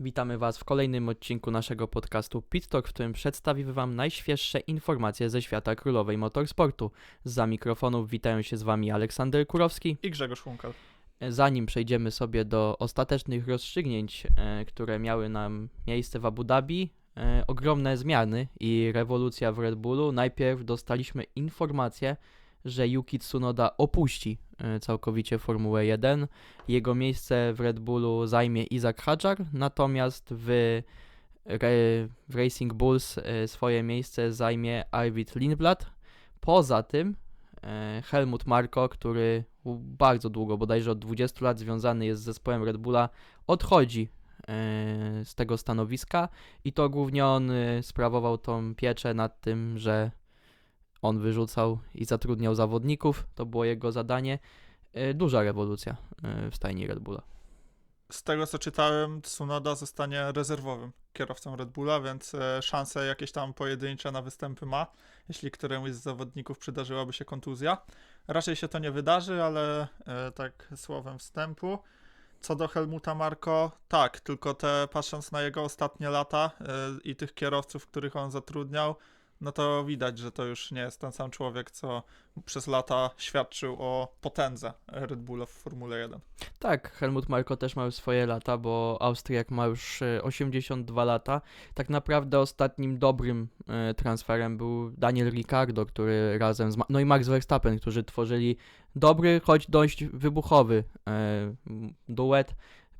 Witamy Was w kolejnym odcinku naszego podcastu Pit Talk, w którym przedstawimy Wam najświeższe informacje ze świata królowej motorsportu. Za mikrofonów witają się z Wami Aleksander Kurowski. I Grzegorz Hunkal. Zanim przejdziemy sobie do ostatecznych rozstrzygnięć, e, które miały nam miejsce w Abu Dhabi, e, ogromne zmiany i rewolucja w Red Bullu. Najpierw dostaliśmy informację, że Yuki Tsunoda opuści e, całkowicie Formułę 1. Jego miejsce w Red Bullu zajmie Isaac Hadjar, natomiast w, w Racing Bulls e, swoje miejsce zajmie Arvid Lindblad. Poza tym e, Helmut Marko, który bardzo długo, bodajże od 20 lat związany jest z zespołem Red Bulla, odchodzi z tego stanowiska i to głównie on sprawował tą pieczę nad tym, że on wyrzucał i zatrudniał zawodników, to było jego zadanie. E, Duża rewolucja e, w stajni Red Bulla. Z tego co czytałem, Tsunoda zostanie rezerwowym kierowcą Red Bulla, więc e, szanse jakieś tam pojedyncze na występy ma, jeśli któremuś z zawodników przydarzyłaby się kontuzja. Raczej się to nie wydarzy, ale tak słowem wstępu. Co do Helmuta Marko, tak, tylko te patrząc na jego ostatnie lata i tych kierowców, których on zatrudniał, no to widać, że to już nie jest ten sam człowiek, co przez lata świadczył o potędze Red Bulla w Formule 1. Tak, Helmut Marko też ma już swoje lata, bo Austriak ma już e, 82 lata. Tak naprawdę ostatnim dobrym e, transferem był Daniel Ricciardo, który razem z. No i Max Verstappen, którzy tworzyli dobry, choć dość wybuchowy e, duet.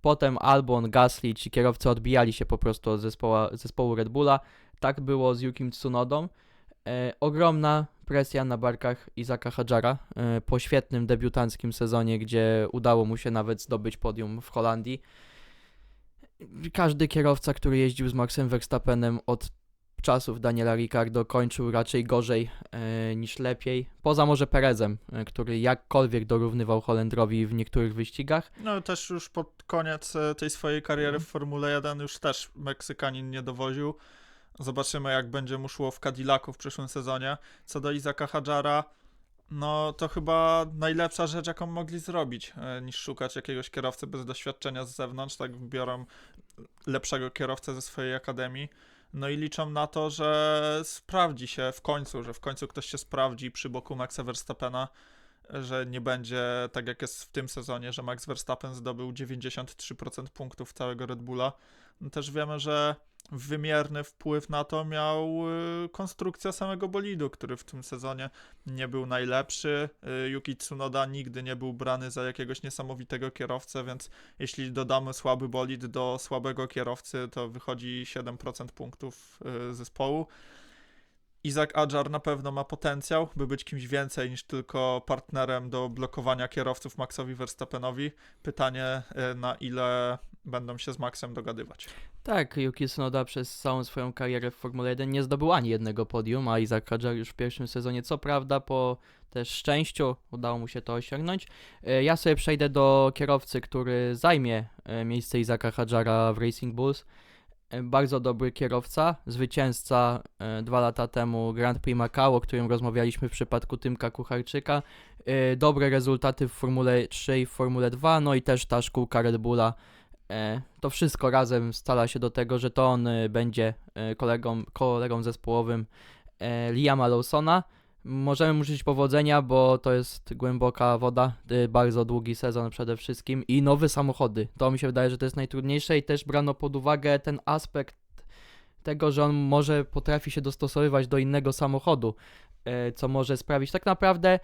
Potem Albon, Gasly, ci kierowcy odbijali się po prostu od zespoła, zespołu Red Bulla. Tak było z Yukim Tsunodą. E, ogromna presja na barkach Izaka Hadżara e, po świetnym debiutanckim sezonie, gdzie udało mu się nawet zdobyć podium w Holandii. Każdy kierowca, który jeździł z Maxem Verstappenem od czasów Daniela Ricciardo kończył raczej gorzej e, niż lepiej. Poza może Perezem, e, który jakkolwiek dorównywał Holendrowi w niektórych wyścigach. No też już pod koniec e, tej swojej kariery w Formule 1 już też Meksykanin nie dowoził. Zobaczymy jak będzie mu szło w Cadillacu w przyszłym sezonie. Co do Izaka Hadżara, no to chyba najlepsza rzecz jaką mogli zrobić, e, niż szukać jakiegoś kierowcy bez doświadczenia z zewnątrz, tak biorą lepszego kierowcę ze swojej akademii. No i liczą na to, że sprawdzi się w końcu, że w końcu ktoś się sprawdzi przy boku Maxa Verstappena, że nie będzie tak jak jest w tym sezonie, że Max Verstappen zdobył 93% punktów całego Red Bulla. No też wiemy, że wymierny wpływ na to miał y, konstrukcja samego bolidu, który w tym sezonie nie był najlepszy. Y, Yuki Tsunoda nigdy nie był brany za jakiegoś niesamowitego kierowcę, więc jeśli dodamy słaby bolid do słabego kierowcy, to wychodzi 7% punktów y, zespołu. Izak Adjar na pewno ma potencjał, by być kimś więcej niż tylko partnerem do blokowania kierowców Maxowi Verstappenowi. Pytanie, na ile będą się z Maxem dogadywać. Tak, Yuki Tsunoda przez całą swoją karierę w Formule 1 nie zdobył ani jednego podium, a Isaac Hadjar już w pierwszym sezonie, co prawda po też szczęściu udało mu się to osiągnąć. E, Ja sobie przejdę do kierowcy, który zajmie e, miejsce Isaaca Hadjara w Racing Bulls. E, Bardzo dobry kierowca, zwycięzca dwa lata temu Grand Prix Macau, o którym rozmawialiśmy w przypadku Tymka Kucharczyka. Dobre rezultaty w Formule 3 i w Formule 2, no i też ta szkółka Red Bulla. E, To wszystko razem scala się do tego, że to on e, będzie e, kolegą, kolegą zespołowym Liama Lawsona. Możemy mu życzyć powodzenia, bo to jest głęboka woda, bardzo długi sezon przede wszystkim i nowe samochody. To mi się wydaje, że to jest najtrudniejsze i też brano pod uwagę ten aspekt tego, że on może potrafi się dostosowywać do innego samochodu, co może sprawić tak naprawdę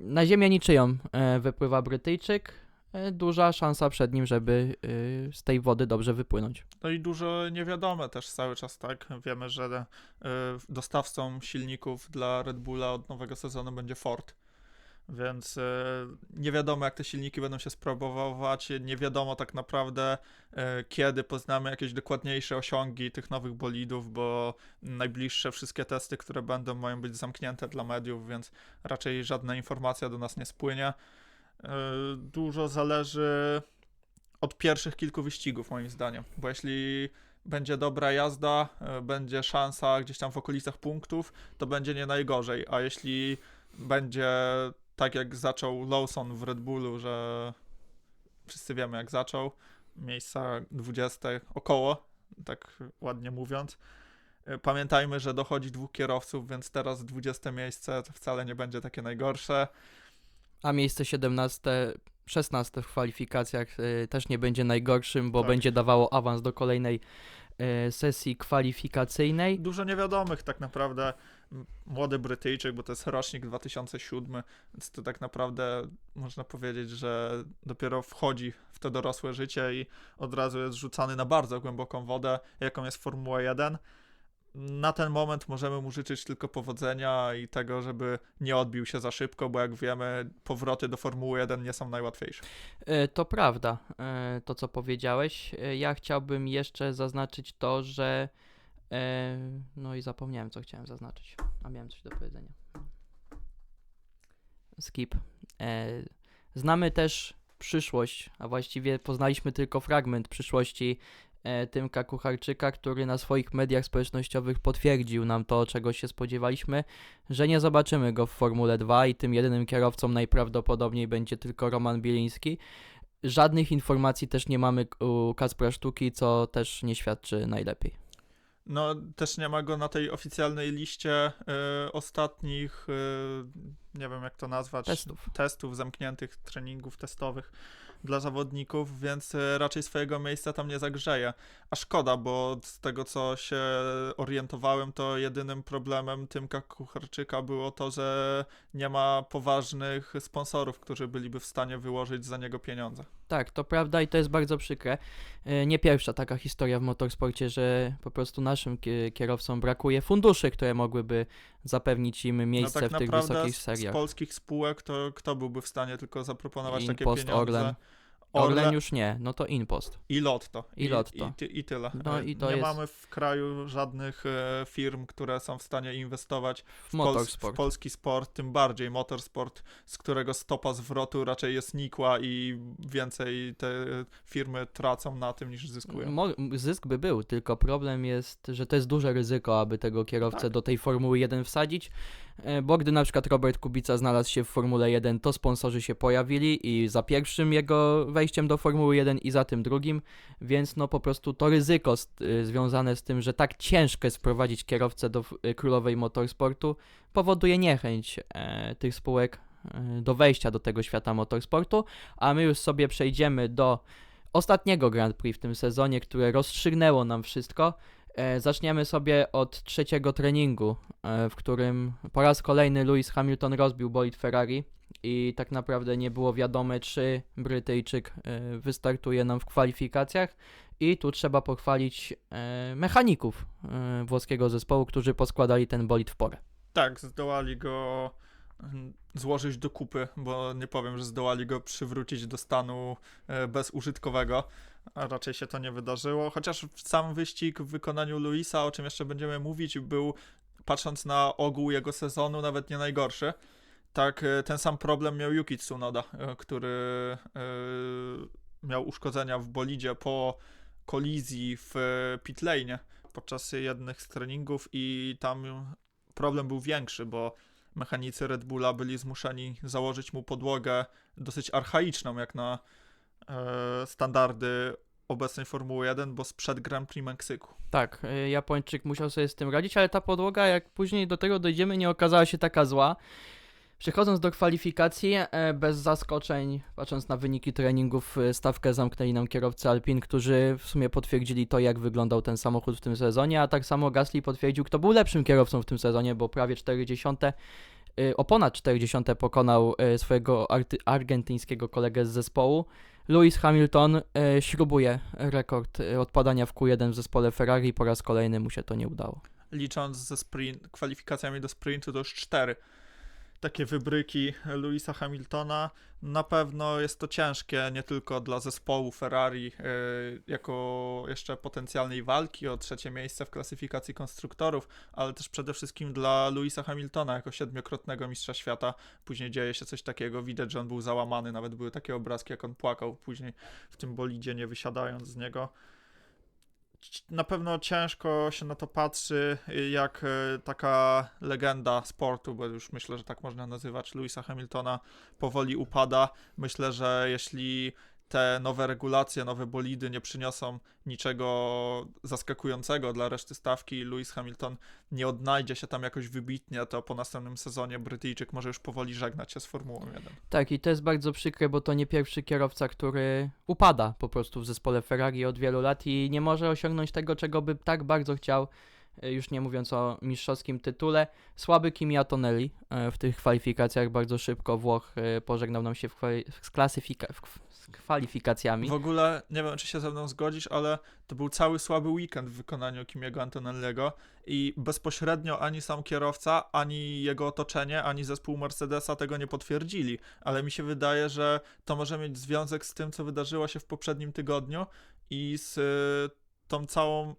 na ziemię niczyją wypływa Brytyjczyk. E, Duża szansa przed nim, żeby e, z tej wody dobrze wypłynąć. No i dużo niewiadome też cały czas, tak? Wiemy, że y, dostawcą silników dla Red Bulla od nowego sezonu będzie Ford. Więc y, nie wiadomo, jak te silniki będą się sprawować, nie wiadomo tak naprawdę, y, kiedy poznamy jakieś dokładniejsze osiągi tych nowych bolidów, bo najbliższe wszystkie testy, które będą, mają być zamknięte dla mediów, więc raczej żadna informacja do nas nie spłynie. Y, Dużo zależy od pierwszych kilku wyścigów, moim zdaniem, bo jeśli będzie dobra jazda, y, będzie szansa gdzieś tam w okolicach punktów, to będzie nie najgorzej, a jeśli będzie tak jak zaczął Lawson w Red Bullu, że wszyscy wiemy jak zaczął, miejsca 20 około, tak ładnie mówiąc. Y, Pamiętajmy, że dochodzi dwóch kierowców, więc teraz 20 miejsce to wcale nie będzie takie najgorsze. A miejsce 17, 16 w kwalifikacjach y, też nie będzie najgorszym, bo Tak. będzie dawało awans do kolejnej y, sesji kwalifikacyjnej. Dużo niewiadomych tak naprawdę. Młody Brytyjczyk, bo to jest rocznik 2007, więc to tak naprawdę można powiedzieć, że dopiero wchodzi w to dorosłe życie i od razu jest rzucany na bardzo głęboką wodę, jaką jest Formuła 1. Na ten moment możemy mu życzyć tylko powodzenia i tego, żeby nie odbił się za szybko, bo jak wiemy, powroty do Formuły 1 nie są najłatwiejsze. Y, To prawda, y, to co powiedziałeś. Y, Ja chciałbym jeszcze zaznaczyć to, że. No i zapomniałem, co chciałem zaznaczyć, a miałem coś do powiedzenia. Skip. E, Znamy też przyszłość, a właściwie poznaliśmy tylko fragment przyszłości e, Tymka Kucharczyka, który na swoich mediach społecznościowych potwierdził nam to, czego się spodziewaliśmy, że nie zobaczymy go w Formule 2 i tym jedynym kierowcą najprawdopodobniej będzie tylko Roman Bieliński. Żadnych informacji też nie mamy u Kacpra Sztuki, co też nie świadczy najlepiej. No, też nie ma go na tej oficjalnej liście y, ostatnich, y, nie wiem jak to nazwać, Testów. testów, zamkniętych treningów testowych dla zawodników, więc y, raczej swojego miejsca tam nie zagrzeje. A szkoda, bo z tego co się orientowałem, to jedynym problemem Tymka Kucharczyka było to, że nie ma poważnych sponsorów, którzy byliby w stanie wyłożyć za niego pieniądze. Tak, to prawda i to jest bardzo przykre. E, Nie pierwsza taka historia w motorsporcie, że po prostu naszym kie- kierowcom brakuje funduszy, które mogłyby zapewnić im miejsce no tak w tych wysokich z, z seriach. polskich spółek to kto byłby w stanie tylko zaproponować takie pieniądze? Orlen. Orlen już nie, no to Inpost. I Lotto. I Lotto. I, ty, i tyle. No i to nie jest- mamy w kraju żadnych e, firm, które są w stanie inwestować W w, pols- w motorsport. polski sport, tym bardziej motorsport, z którego stopa zwrotu raczej jest nikła i więcej te firmy tracą na tym niż zyskują. Mo- zysk by był, tylko problem jest, że to jest duże ryzyko, aby tego kierowcę Tak. do tej Formuły 1 wsadzić, e, bo gdy na przykład Robert Kubica znalazł się w Formule 1, to sponsorzy się pojawili i za pierwszym jego wejściem do Formuły 1 i za tym drugim, więc no po prostu to ryzyko z, y, związane z tym, że tak ciężko jest wprowadzić kierowcę do y, królowej motorsportu, powoduje niechęć e, tych spółek e, do wejścia do tego świata motorsportu, a my już sobie przejdziemy do ostatniego Grand Prix w tym sezonie, które rozstrzygnęło nam wszystko. E, zaczniemy sobie od trzeciego treningu, e, w którym po raz kolejny Lewis Hamilton rozbił bolid Ferrari i tak naprawdę nie było wiadome, czy Brytyjczyk e, wystartuje nam w kwalifikacjach. I tu trzeba pochwalić e, mechaników e, włoskiego zespołu, którzy poskładali ten bolid w porę. Tak, zdołali go złożyć do kupy, bo nie powiem, że zdołali go przywrócić do stanu bezużytkowego, a raczej się to nie wydarzyło, chociaż sam wyścig w wykonaniu Luisa, o czym jeszcze będziemy mówić, był, patrząc na ogół jego sezonu, nawet nie najgorszy. Tak, e, ten sam problem miał Yuki Tsunoda, e, który e, miał uszkodzenia w bolidzie po kolizji w e, pit lane podczas jednych z treningów i tam problem był większy, bo mechanicy Red Bulla byli zmuszeni założyć mu podłogę dosyć archaiczną, jak na standardy obecnej Formuły 1, bo sprzed Grand Prix Meksyku. Tak, Japończyk musiał sobie z tym radzić, ale ta podłoga, jak później do tego dojdziemy, nie okazała się taka zła. Przechodząc do kwalifikacji, e, bez zaskoczeń, patrząc na wyniki treningów, e, stawkę zamknęli nam kierowcy Alpin, którzy w sumie potwierdzili to, jak wyglądał ten samochód w tym sezonie, a tak samo Gasly potwierdził, kto był lepszym kierowcą w tym sezonie, bo prawie 40, y, o ponad 40 pokonał e, swojego argentyńskiego kolegę z zespołu. Lewis Hamilton e, śrubuje rekord e, odpadania w Q1 w zespole Ferrari, po raz kolejny mu się to nie udało. Licząc ze sprint, kwalifikacjami do sprintu, to już cztery takie wybryki Louisa Hamiltona. Na pewno jest to ciężkie nie tylko dla zespołu Ferrari, e, jako jeszcze potencjalnej walki o trzecie miejsce w klasyfikacji konstruktorów, ale też przede wszystkim dla Louisa Hamiltona jako siedmiokrotnego mistrza świata. Później dzieje się coś takiego, widać, że on był załamany, nawet były takie obrazki, jak on płakał później w tym bolidzie, nie wysiadając z niego na pewno ciężko się na to patrzy, jak e, taka legenda sportu, bo już myślę, że tak można nazywać Louisa Hamiltona, powoli upada. Myślę, że jeśli te nowe regulacje, nowe bolidy nie przyniosą niczego zaskakującego dla reszty stawki i Lewis Hamilton nie odnajdzie się tam jakoś wybitnie, to po następnym sezonie Brytyjczyk może już powoli żegnać się z Formułą 1. Tak, i to jest bardzo przykre, bo to nie pierwszy kierowca, który upada po prostu w zespole Ferrari od wielu lat i nie może osiągnąć tego, czego by tak bardzo chciał, już nie mówiąc o mistrzowskim tytule. Słaby Kimi Antonelli e, w tych kwalifikacjach bardzo szybko Włoch e, pożegnał nam się w kwali- z, klasyfika- z kwalifikacjami. W ogóle nie wiem, czy się ze mną zgodzisz, ale to był cały słaby weekend w wykonaniu Kimiego Antonelliego i bezpośrednio ani sam kierowca, ani jego otoczenie, ani zespół Mercedesa tego nie potwierdzili, ale mi się wydaje, że to może mieć związek z tym, co wydarzyło się w poprzednim tygodniu i z tą całą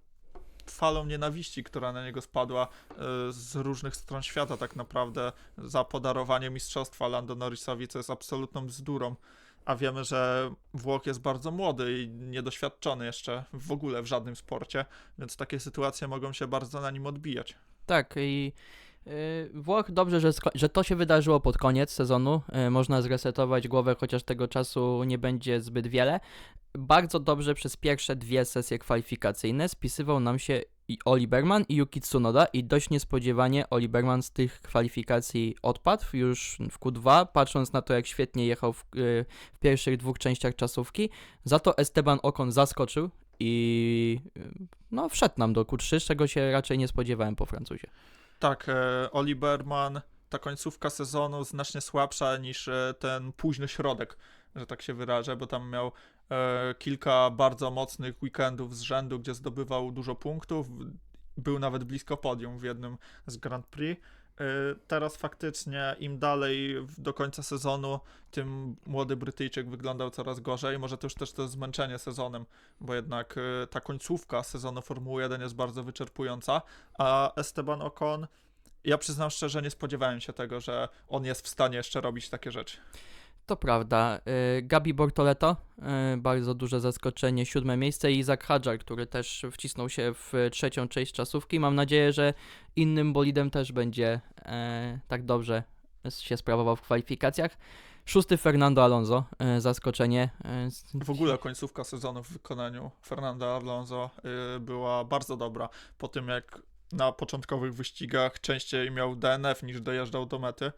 falą nienawiści, która na niego spadła y, z różnych stron świata tak naprawdę za podarowanie mistrzostwa Lando Norrisowi, co jest absolutną bzdurą a wiemy, że Włoch jest bardzo młody i niedoświadczony jeszcze w ogóle w żadnym sporcie, więc takie sytuacje mogą się bardzo na nim odbijać. Tak, i Włoch dobrze, że, że to się wydarzyło pod koniec sezonu. Y, można zresetować głowę, chociaż tego czasu nie będzie zbyt wiele. Bardzo dobrze przez pierwsze dwie sesje kwalifikacyjne spisywał nam się i Oli Berman i Yuki Tsunoda i dość niespodziewanie Oli Berman z tych kwalifikacji odpadł już w Q2, patrząc na to jak świetnie jechał w, y, w pierwszych dwóch częściach czasówki. Za to Esteban Ocon zaskoczył i no wszedł nam do Q3, z czego się raczej nie spodziewałem po Francuzie. Tak, e, Oli Berman, ta końcówka sezonu znacznie słabsza niż e, ten późny środek, że tak się wyrażę, bo tam miał e, kilka bardzo mocnych weekendów z rzędu, gdzie zdobywał dużo punktów, był nawet blisko podium w jednym z Grand Prix. E, Teraz faktycznie im dalej do końca sezonu, tym młody Brytyjczyk wyglądał coraz gorzej. Może to już też to zmęczenie sezonem, bo jednak e, ta końcówka sezonu Formuły 1 jest bardzo wyczerpująca, a Esteban Ocon, ja przyznam szczerze, nie spodziewałem się tego, że on jest w stanie jeszcze robić takie rzeczy. To prawda. Y, Gabi Bortoleto, y, bardzo duże zaskoczenie, siódme miejsce i Zach Hadjar, który też wcisnął się w trzecią część czasówki. Mam nadzieję, że innym bolidem też będzie e, tak dobrze się sprawował w kwalifikacjach. Szósty Fernando Alonso, zaskoczenie. W ogóle końcówka sezonu w wykonaniu Fernanda Alonso y, była bardzo dobra. Po tym jak na początkowych wyścigach częściej miał DNF niż dojeżdżał do mety,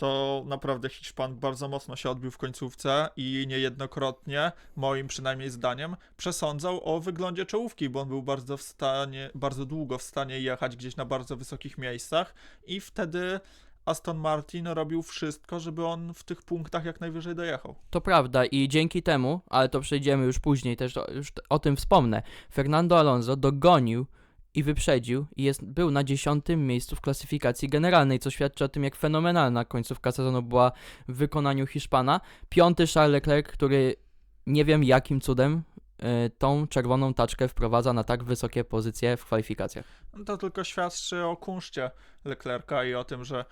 to naprawdę Hiszpan bardzo mocno się odbił w końcówce i niejednokrotnie, moim przynajmniej zdaniem, przesądzał o wyglądzie czołówki, bo on był bardzo w stanie, bardzo długo w stanie jechać gdzieś na bardzo wysokich miejscach i wtedy Aston Martin robił wszystko, żeby on w tych punktach jak najwyżej dojechał. To prawda i dzięki temu, ale to przejdziemy już później, też już o tym wspomnę, Fernando Alonso dogonił i wyprzedził i jest, był na dziesiątym miejscu w klasyfikacji generalnej, co świadczy o tym, jak fenomenalna końcówka sezonu była w wykonaniu Hiszpana. Piąty Charles Leclerc, który nie wiem jakim cudem y, tą czerwoną taczkę wprowadza na tak wysokie pozycje w kwalifikacjach. No To tylko świadczy o kunszcie Leclerca i o tym, że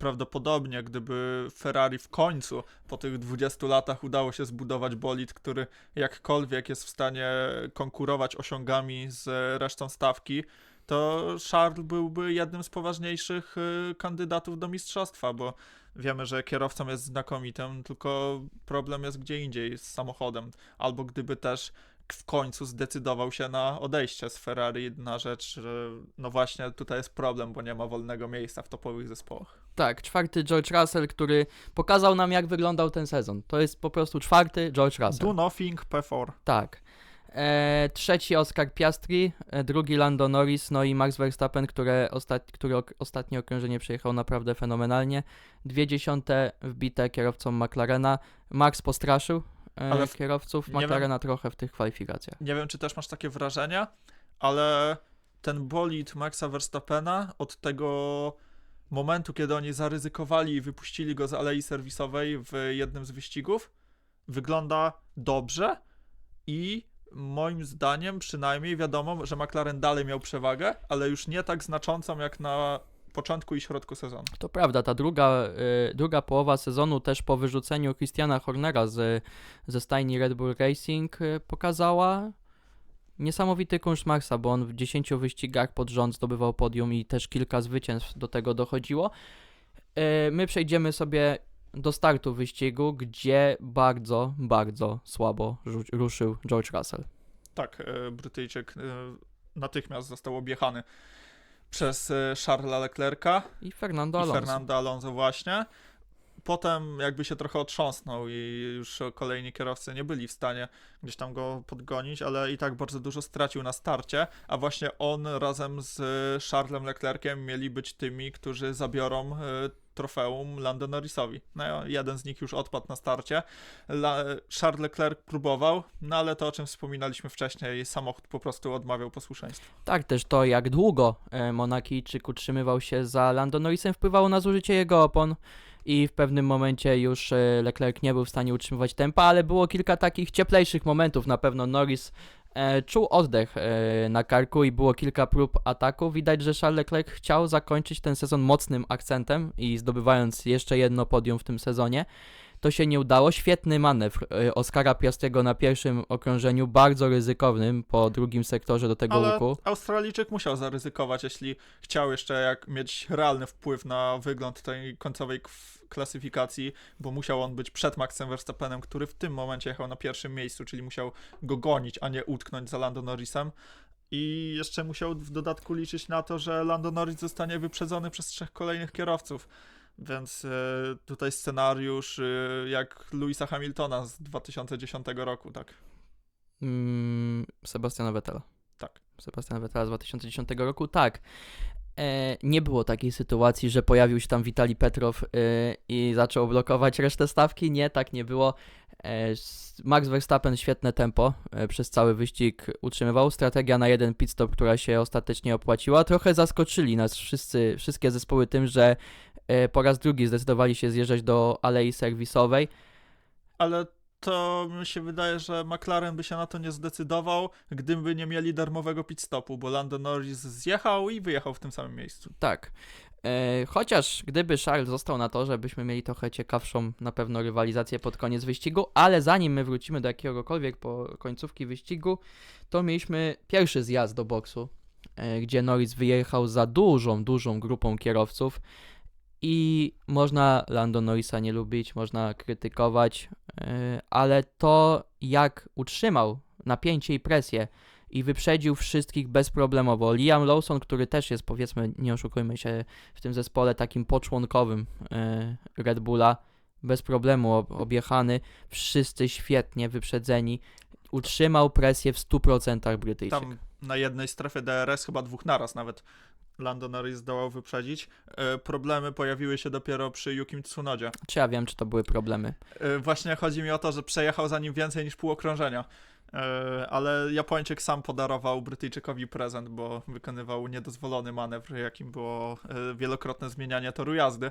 prawdopodobnie gdyby Ferrari w końcu po tych 20 latach udało się zbudować bolid, który jakkolwiek jest w stanie konkurować osiągami z resztą stawki, to Charles byłby jednym z poważniejszych y, kandydatów do mistrzostwa, bo wiemy, że kierowcą jest znakomitym, tylko problem jest gdzie indziej z samochodem. Albo gdyby też w końcu zdecydował się na odejście z Ferrari na rzecz, że no właśnie tutaj jest problem, bo nie ma wolnego miejsca w topowych zespołach. Tak, czwarty George Russell, który pokazał nam jak wyglądał ten sezon. To jest po prostu czwarty George Russell. Do nothing P4. Tak. E, trzeci Oscar Piastri, e, drugi Lando Norris, no i Max Verstappen, które ostat, który ok, ostatnie okrążenie przejechał naprawdę fenomenalnie. Dwie dziesiąte wbite kierowcom McLarena. Max postraszył Ale w- kierowców wiem- McLarena trochę w tych kwalifikacjach. Nie wiem, czy też masz takie wrażenie, ale ten bolid Maxa Verstappena od tego momentu, kiedy oni zaryzykowali i wypuścili go z alei serwisowej w jednym z wyścigów, wygląda dobrze i moim zdaniem przynajmniej wiadomo, że McLaren dalej miał przewagę, ale już nie tak znaczącą jak na początku i środku sezonu. To prawda, ta druga, y, druga połowa sezonu też po wyrzuceniu Christiana Hornera z, ze stajni Red Bull Racing y, pokazała niesamowity kunszt Maxa, bo on w 10 wyścigach pod rząd zdobywał podium i też kilka zwycięstw do tego dochodziło. Y, my przejdziemy sobie do startu wyścigu, gdzie bardzo, bardzo słabo ruszył George Russell. Tak, e, Brytyjczyk e, natychmiast został objechany przez e, Charlesa Leclerca I Fernando i Alonso. Fernando Alonso właśnie. Potem jakby się trochę otrząsnął i już kolejni kierowcy nie byli w stanie gdzieś tam go podgonić, ale i tak bardzo dużo stracił na starcie, a właśnie on razem z Charlesem Leclerciem mieli być tymi, którzy zabiorą e, trofeum Lando Norrisowi. No, jeden z nich już odpadł na starcie. La, Charles Leclerc próbował, no ale to o czym wspominaliśmy wcześniej, samochód po prostu odmawiał posłuszeństwa. Tak, też to jak długo e, Monakijczyk utrzymywał się za Lando Norrisem wpływało na zużycie jego opon i w pewnym momencie już e, Leclerc nie był w stanie utrzymywać tempa, ale było kilka takich cieplejszych momentów. Na pewno Norris e, czuł oddech e, na karku i było kilka prób ataku. Widać, że Charles Leclerc chciał zakończyć ten sezon mocnym akcentem i zdobywając jeszcze jedno podium w tym sezonie. To się nie udało. Świetny manewr e, Oskara Piastriego na pierwszym okrążeniu, bardzo ryzykownym po drugim sektorze do tego Ale łuku. Australijczyk musiał zaryzykować, jeśli chciał jeszcze jak mieć realny wpływ na wygląd tej końcowej klasyfikacji, bo musiał on być przed Maxem Verstappenem, który w tym momencie jechał na pierwszym miejscu, czyli musiał go gonić, a nie utknąć za Lando Norrisem. I jeszcze musiał w dodatku liczyć na to, że Lando Norris zostanie wyprzedzony przez trzech kolejnych kierowców. Więc e, tutaj scenariusz e, jak Louisa Hamiltona z 2010 roku, tak. Mm, Sebastiana Vettela. Tak. Sebastiana Vettela z 2010 roku, tak. E, nie było takiej sytuacji, że pojawił się tam Witali Petrow e, i zaczął blokować resztę stawki. Nie, tak nie było. E, Max Verstappen świetne tempo przez cały wyścig utrzymywał. Strategia na jeden pit stop, która się ostatecznie opłaciła. Trochę zaskoczyli nas wszyscy, wszystkie zespoły tym, że po raz drugi zdecydowali się zjeżdżać do alei serwisowej. ale to mi się wydaje, że McLaren by się na to nie zdecydował, gdyby nie mieli darmowego pit stopu, bo Lando Norris zjechał i wyjechał w tym samym miejscu. Tak. E, chociaż gdyby Charles został na torze, byśmy mieli trochę ciekawszą na pewno rywalizację pod koniec wyścigu, ale zanim my wrócimy do jakiegokolwiek po końcówki wyścigu, to mieliśmy pierwszy zjazd do boksu, e, gdzie Norris wyjechał za dużą, dużą grupą kierowców i można Lando Norrisa nie lubić, można krytykować, e, ale to jak utrzymał napięcie i presję i wyprzedził wszystkich bezproblemowo. Liam Lawson, który też jest, powiedzmy, nie oszukujmy się, w tym zespole takim poczłonkowym e, Red Bulla, bez problemu ob- objechany, wszyscy świetnie wyprzedzeni, utrzymał presję w 100% Brytyjczyk. Tam na jednej strefie DRS, chyba dwóch naraz nawet, Lando Norris zdołał wyprzedzić. E, problemy pojawiły się dopiero przy Yukim Tsunodzie. Czy ja wiem, czy to były problemy? E, właśnie chodzi mi o to, że przejechał za nim więcej niż pół okrążenia. E, ale Japończyk sam podarował Brytyjczykowi prezent, bo wykonywał niedozwolony manewr, jakim było wielokrotne zmienianie toru jazdy,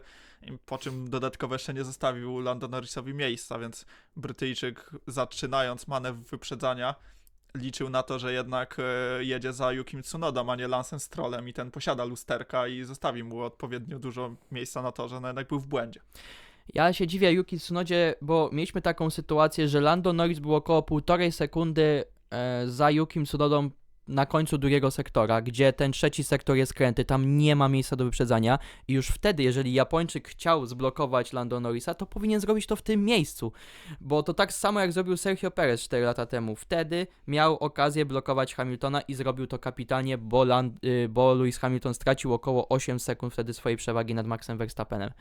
po czym dodatkowo jeszcze nie zostawił Lando Norrisowi miejsca, więc Brytyjczyk zaczynając manewr wyprzedzania liczył na to, że jednak e, jedzie za Yukim Tsunodą, a nie Lancem Strollem i ten posiada lusterka i zostawi mu odpowiednio dużo miejsca na torze, no jednak był w błędzie. Ja się dziwię Yuki Tsunodzie, bo mieliśmy taką sytuację, że Lando Norris był około półtorej sekundy e, za Yukim Tsunodą na końcu drugiego sektora, gdzie ten trzeci sektor jest kręty, tam nie ma miejsca do wyprzedzania i już wtedy, jeżeli Japończyk chciał zblokować Lando Norrisa, to powinien zrobić to w tym miejscu, bo to tak samo jak zrobił Sergio Perez 4 lata temu. Wtedy miał okazję blokować Hamiltona i zrobił to kapitalnie, bo, Land, y, bo Lewis Hamilton stracił około 8 sekund wtedy swojej przewagi nad Maxem Verstappenem.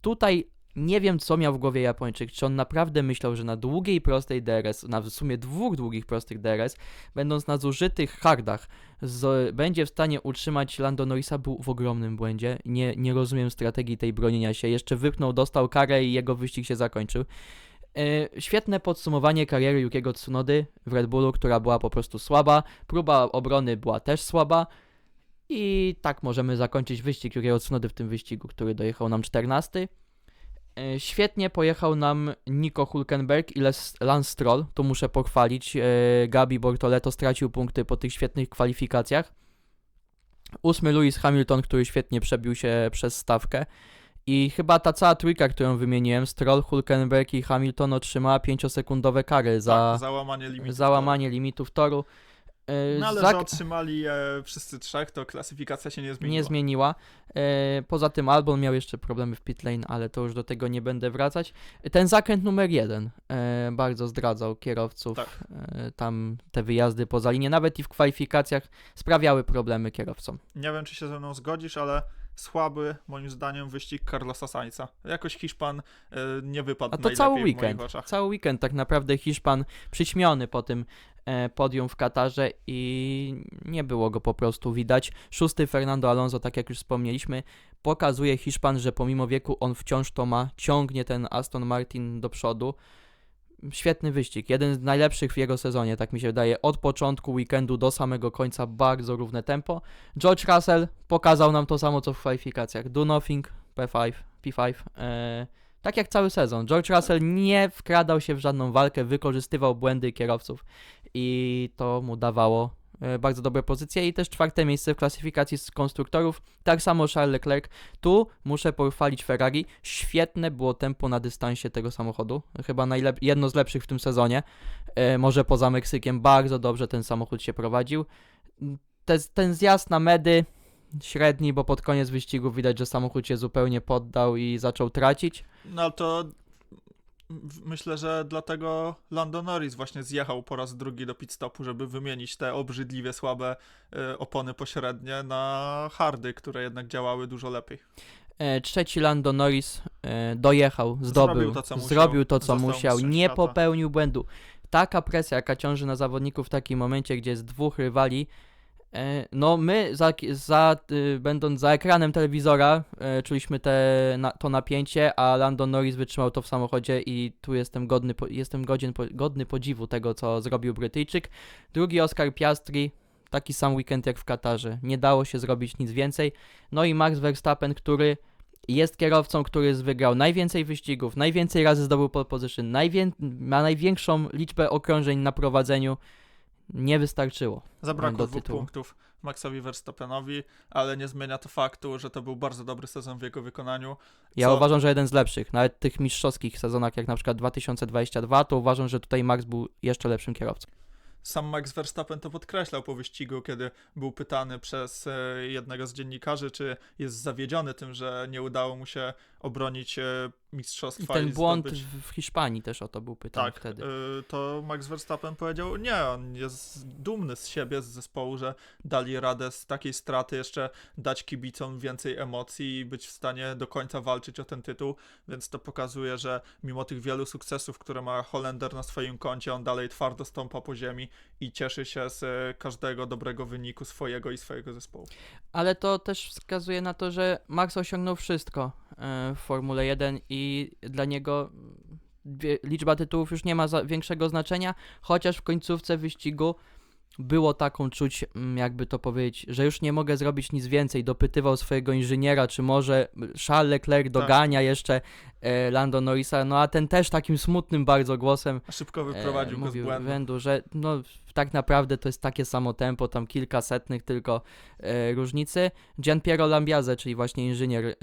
Tutaj nie wiem, co miał w głowie Japończyk. Czy on naprawdę myślał, że na długiej prostej DRS, na w sumie dwóch długich prostych DRS, będąc na zużytych hardach, z, będzie w stanie utrzymać Lando Norrisa, był w ogromnym błędzie. Nie, nie rozumiem strategii tej bronienia się. Jeszcze wypchnął, dostał karę i jego wyścig się zakończył. E, świetne podsumowanie kariery Yukiego Tsunody w Red Bullu, która była po prostu słaba. Próba obrony była też słaba. I tak możemy zakończyć wyścig Yukiego Tsunody w tym wyścigu, który dojechał nam 14. E, Świetnie pojechał nam Nico Hulkenberg i Lance Stroll. Tu muszę pochwalić. e, Gabi Bortoleto stracił punkty po tych świetnych kwalifikacjach. Ósmy Lewis Hamilton, który świetnie przebił się przez stawkę. I chyba ta cała trójka, którą wymieniłem, Stroll, Hulkenberg i Hamilton otrzymała 5-sekundowe kary za tak, załamanie limitu. załamanie limitów toru. E, No ale Zak- że otrzymali e, wszyscy trzech, to klasyfikacja się nie zmieniła. nie zmieniła. E, poza tym Albon miał jeszcze problemy w pit lane, ale to już do tego nie będę wracać. Ten zakręt numer jeden e, bardzo zdradzał kierowców. Tak. E, tam te wyjazdy poza linię, nawet i w kwalifikacjach sprawiały problemy kierowcom. Nie wiem, czy się ze mną zgodzisz, ale słaby, moim zdaniem, wyścig Carlosa Sainza. Jakoś Hiszpan e, nie wypadł A to cały weekend. Cały weekend tak naprawdę Hiszpan przyćmiony po tym podium w Katarze i nie było go po prostu widać. Szósty Fernando Alonso, tak jak już wspomnieliśmy, pokazuje Hiszpan, że pomimo wieku on wciąż to ma, ciągnie ten Aston Martin do przodu. Świetny wyścig, jeden z najlepszych w jego sezonie, tak mi się wydaje. Od początku weekendu do samego końca bardzo równe tempo. George Russell pokazał nam to samo co w kwalifikacjach. Do nothing, P5, P5. E, tak jak cały sezon. George Russell nie wkradał się w żadną walkę, wykorzystywał błędy kierowców i to mu dawało e, bardzo dobre pozycje i też czwarte miejsce w klasyfikacji z konstruktorów. Tak samo Charles Leclerc. Tu muszę pochwalić Ferrari. Świetne było tempo na dystansie tego samochodu. Chyba jedno z lepszych w tym sezonie. E, może poza Meksykiem bardzo dobrze ten samochód się prowadził. Te, ten zjazd na medy średni, bo pod koniec wyścigu widać, że samochód się zupełnie poddał i zaczął tracić. No to myślę, że dlatego Lando Norris właśnie zjechał po raz drugi do pit stopu, żeby wymienić te obrzydliwie słabe e, opony pośrednie na hardy, które jednak działały dużo lepiej. E, trzeci Lando Norris e, dojechał, zdobył, to, co musiał. zrobił to, co musiał, nie popełnił błędu. Taka presja, jaka ciąży na zawodników w takim momencie, gdzie jest dwóch rywali, no my, za, za, y, będąc za ekranem telewizora, e, czuliśmy te, to napięcie, a Lando Norris wytrzymał to w samochodzie i tu jestem godny, jestem godzien, godny podziwu tego, co zrobił Brytyjczyk. Drugi Oscar Piastri, taki sam weekend jak w Katarze. Nie dało się zrobić nic więcej. No i Max Verstappen, który jest kierowcą, który wygrał najwięcej wyścigów, najwięcej razy zdobył pole position, najwię- ma największą liczbę okrążeń na prowadzeniu. Nie wystarczyło. Zabrakło dwóch punktów Maxowi Verstappenowi, ale nie zmienia to faktu, że to był bardzo dobry sezon w jego wykonaniu. Ja Co- uważam, że jeden z lepszych. Nawet tych mistrzowskich sezonach, jak na przykład 2022, to uważam, że tutaj Max był jeszcze lepszym kierowcą. Sam Max Verstappen to podkreślał po wyścigu, kiedy był pytany przez e, jednego z dziennikarzy, czy jest zawiedziony tym, że nie udało mu się obronić e, I mistrzostwa ten błąd zdobyć... w Hiszpanii też o to był pytany Tak, wtedy. y, to Max Verstappen powiedział, nie, on jest dumny z siebie, z zespołu, że dali radę z takiej straty jeszcze dać kibicom więcej emocji i być w stanie do końca walczyć o ten tytuł, więc to pokazuje, że mimo tych wielu sukcesów, które ma Holender na swoim koncie, on dalej twardo stąpa po ziemi i cieszy się z e, każdego dobrego wyniku swojego i swojego zespołu. Ale to też wskazuje na to, że Max osiągnął wszystko w Formule 1 i dla niego liczba tytułów już nie ma za większego znaczenia, chociaż w końcówce wyścigu było taką czuć, mm, jakby to powiedzieć, że już nie mogę zrobić nic więcej. Dopytywał swojego inżyniera, czy może Charles Leclerc dogania jeszcze e, Lando Norrisa, no a ten też takim smutnym bardzo głosem szybko wyprowadził e, go z mówił błędu. Że no, tak naprawdę to jest takie samo tempo, tam kilka setnych tylko e, różnicy. Gianpiero Lambiase, czyli właśnie inżynier e,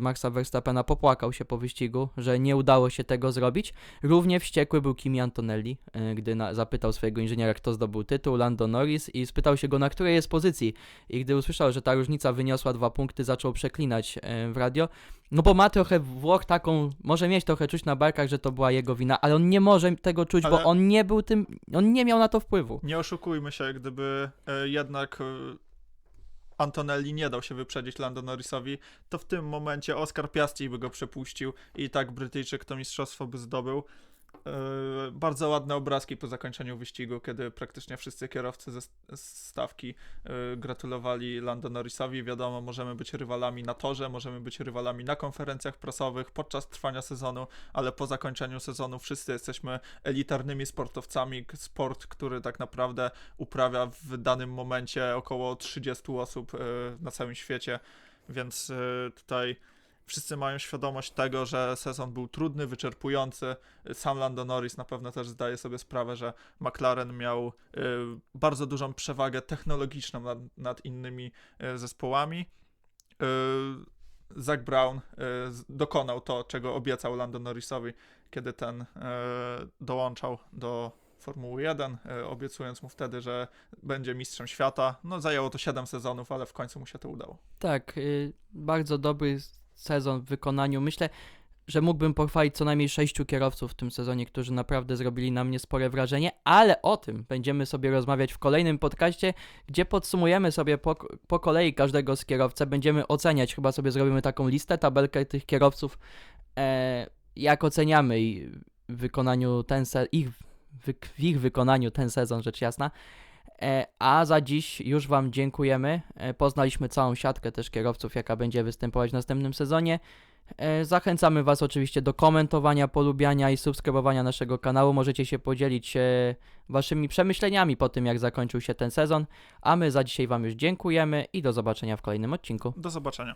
Maxa Verstappena, popłakał się po wyścigu, że nie udało się tego zrobić. Równie wściekły był Kimi Antonelli, e, gdy na, zapytał swojego inżyniera, kto zdobył tytuł, Lando Norris, i spytał się go, na której jest pozycji. I gdy usłyszał, że ta różnica wyniosła dwa punkty, zaczął przeklinać e, w radio. No bo ma trochę Włoch taką, może mieć trochę czuć na barkach, że to była jego wina, ale on nie może tego czuć, bo Ale- on nie był tym, on nie miał na to wpływu. Nie oszukujmy się, gdyby e, jednak e, Antonelli nie dał się wyprzedzić Lando Norrisowi, to w tym momencie Oscar Piastri by go przepuścił i tak Brytyjczyk to mistrzostwo by zdobył. E, bardzo ładne obrazki po zakończeniu wyścigu, kiedy praktycznie wszyscy kierowcy ze stawki e, gratulowali Lando Norrisowi. Wiadomo, możemy być rywalami na torze, możemy być rywalami na konferencjach prasowych podczas trwania sezonu, ale po zakończeniu sezonu wszyscy jesteśmy elitarnymi sportowcami. Sport, który tak naprawdę uprawia w danym momencie około 30 osób e, na całym świecie, więc tutaj wszyscy mają świadomość tego, że sezon był trudny, wyczerpujący. Sam Lando Norris na pewno też zdaje sobie sprawę, że McLaren miał e, bardzo dużą przewagę technologiczną nad, nad innymi e, zespołami. E, Zach Brown dokonał to, czego obiecał Lando Norrisowi, kiedy ten dołączał do Formuły 1, e, obiecując mu wtedy, że będzie mistrzem świata. No zajęło to 7 sezonów, ale w końcu mu się to udało. Tak, y, bardzo dobry sezon w wykonaniu. Myślę, że mógłbym pochwalić co najmniej sześciu kierowców w tym sezonie, którzy naprawdę zrobili na mnie spore wrażenie, ale o tym będziemy sobie rozmawiać w kolejnym podcaście, gdzie podsumujemy sobie po, po kolei każdego z kierowcę, będziemy oceniać, chyba sobie zrobimy taką listę, tabelkę tych kierowców, e, jak oceniamy w wykonaniu ten se- ich, wy, w ich wykonaniu ten sezon, rzecz jasna. E, A za dziś już Wam dziękujemy. E, Poznaliśmy całą siatkę też kierowców, jaka będzie występować w następnym sezonie. E, Zachęcamy Was oczywiście do komentowania, polubiania i subskrybowania naszego kanału. Możecie się podzielić Waszymi przemyśleniami po tym, jak zakończył się ten sezon. A my za dzisiaj Wam już dziękujemy i do zobaczenia w kolejnym odcinku. Do zobaczenia.